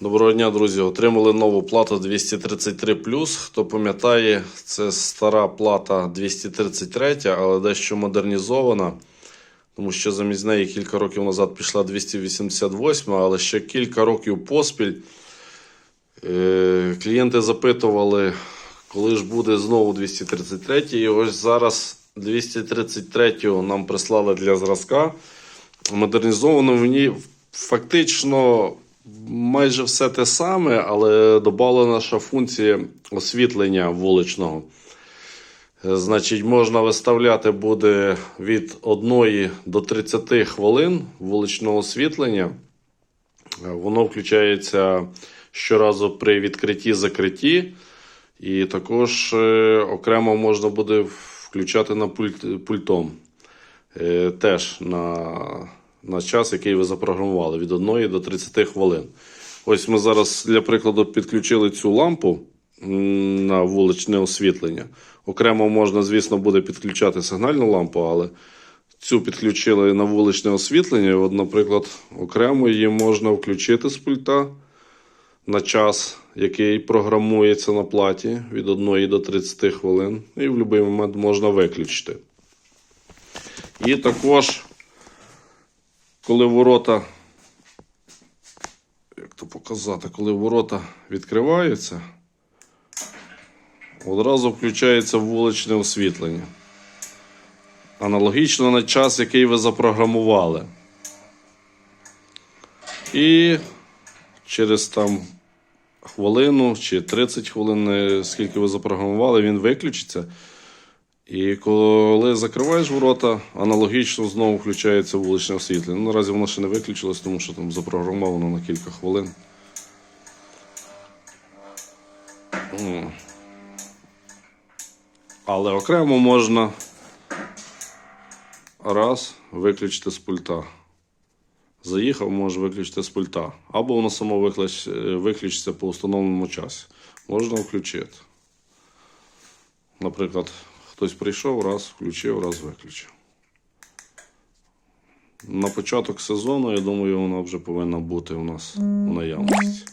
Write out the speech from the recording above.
Доброго дня, друзі. Отримали нову плату 233 Хто пам'ятає, це стара плата 233, але дещо модернізована. Тому що замість неї кілька років назад пішла 288, але ще кілька років поспіль е, клієнти запитували, коли ж буде знову 233. І ось зараз 233 нам прислали для зразка. Модернізовано в ній фактично майже все те саме, але додана ще функція освітлення вуличного. Е, Значить, можна виставляти буде від 1 до 30 хвилин вуличного освітлення. Е, Воно включається щоразу при відкритті-закритті. І також е, окремо можна буде включати на пульт, пультом. Теж на, на час, який ви запрограмували, від 1 до 30 хвилин. Ось ми зараз для прикладу підключили цю лампу на вуличне освітлення. Окремо можна, звісно, буде підключати сигнальну лампу, але цю підключили на вуличне освітлення. І От, наприклад, окремо її можна включити з пульта на час, який програмується на платі від 1 до 30 хвилин. І в будь-який момент можна виключити. І також, коли ворота, як то показати, коли ворота відкриваються, одразу включається вуличне освітлення. Аналогічно на час, який ви запрограмували. І через там хвилину чи 30 хвилин, е, скільки ви запрограмували, він виключиться. І коли закриваєш ворота, аналогічно знову включається вуличне освітлення. Ну, наразі воно ще не виключилось, тому що там запрограмовано на кілька хвилин. Але окремо можна раз виключити з пульта. Заїхав, може виключити з пульта. Або воно само виключ- е, виключиться по установленому часі. Можна включити. Наприклад, хтось прийшов, раз включив, раз виключив. На початок сезону, я думаю, вона вже повинна бути у нас в наявності.